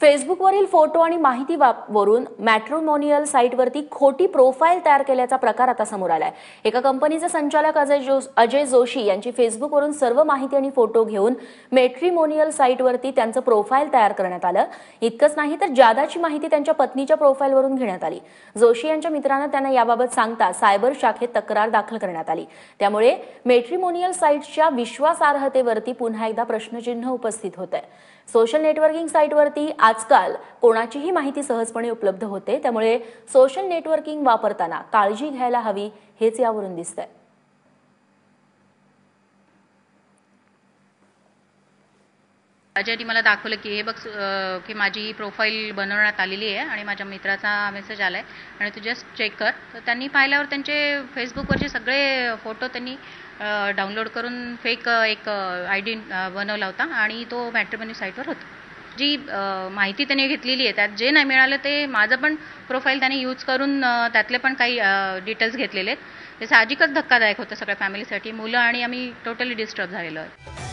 फेसबुकवरील photo आणि माहिती वापरून मॅट्रोमोनियल साईटवरती खोटी प्रोफाईल तयार केल्याचा प्रकार आता समोर आलाय. एका कंपनीचे संचालक अजय जो अजय जोशी यांची फेसबुकवरून सर्व माहिती आणि फोटो घेऊन मेट्रिमोनियल साईटवरती त्यांचं प्रोफाईल तयार करण्यात आलं. इतकंच नाही तर जादाची माहिती त्यांच्या पत्नीच्या प्रोफाईलवरून घेण्यात आली. जोशी यांच्या मित्रानं त्यांना याबाबत सांगता सायबर शाखेत तक्रार दाखल करण्यात आली. त्यामुळे मेट्रिमोनियल साईटच्या विश्वासार्हतेवरती पुन्हा एकदा प्रश्नचिन्ह उपस्थित होत आहे सोशल नेटवर्किंग साईटवरती आजकाल कोणाचीही माहिती सहजपणे उपलब्ध होते त्यामुळे सोशल नेटवर्किंग वापरताना काळजी घ्यायला हवी हेच यावरून दिसतंय. अजयनी मला दाखवलं की हे बघ की माझी ही प्रोफाईल बनवण्यात आलेली आहे आणि माझ्या मित्राचा मेसेज आलाय. आणि तू जस्ट चेक कर. तर त्यांनी पाहिल्यावर त्यांचे फेसबुकवरचे सगळे फोटो त्यांनी डाउनलोड करून फेक एक आय डी बनवला होता आणि तो मॅट्रिमनी साईटवर होता. जी माहिती त्याने घेतलेली आहे त्यात जे नाही मिळालं ते माझं पण प्रोफाईल त्याने यूज करून त्यातले पण काही डिटेल्स घेतलेले आहेत. ते साहजिकच धक्कादायक होतं सगळ्या फॅमिलीसाठी मुलं आणि आम्ही टोटली डिस्टर्ब झालेलो आहे.